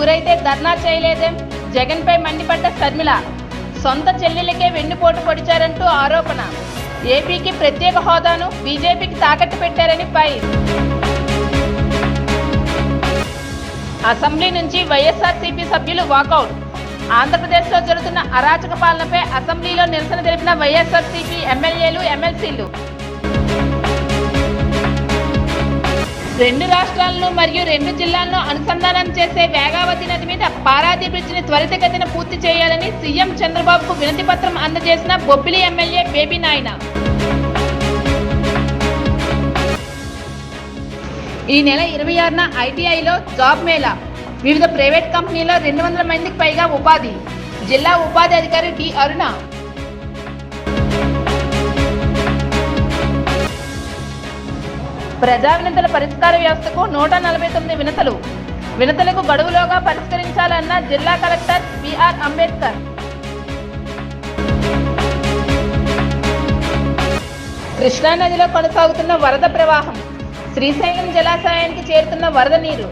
ధర్నా చేయలేదేం. జగన్పై మండిపడ్డ శర్మిల సొంత చెల్లెలకే వెన్నుపోటు పొడిచారంటూ ఆరోపణ. ఏపీకి ప్రత్యేక హోదాను బీజేపీకి తాకట్టు పెట్టారని పై అసెంబ్లీ నుంచి వైఎస్ఆర్సీపీ సభ్యులు వాకౌట్. ఆంధ్రప్రదేశ్లో జరుగుతున్న అరాచక పాలనపై అసెంబ్లీలో నిరసన తెలిపిన వైఎస్ఆర్సీపీ ఎమ్మెల్యేలు ఎమ్మెల్సీలు. రెండు రాష్ట్రాలను మరియు రెండు జిల్లాలను అనుసంధానం చేసే వేగావతి నది మీద పారాది బ్రిడ్జిని త్వరితగతిన పూర్తి చేయాలని సీఎం చంద్రబాబుకు వినతి పత్రం అందజేసిన బొబ్బిలి ఎమ్మెల్యే బేబీ నాయన. ఈ నెల ఇరవై ఆరున ఐటీఐలో జాబ్ మేళా. వివిధ ప్రైవేట్ కంపెనీలో రెండు వందల మందికి పైగా ఉపాధి. జిల్లా ఉపాధి అధికారి డి అరుణ. ప్రజా వినతుల పరిష్కార వ్యవస్థకు నూట నలభై తొమ్మిది వినతులు. వినతులకు గడువులోగా పరిష్కరించాలన్న జిల్లా కలెక్టర్ బిఆర్ అంబేద్కర్. కృష్ణానదిలో కొనసాగుతున్న వరద ప్రవాహం శ్రీశైలం జలాశయానికి చేరుతున్న వరద నీరు.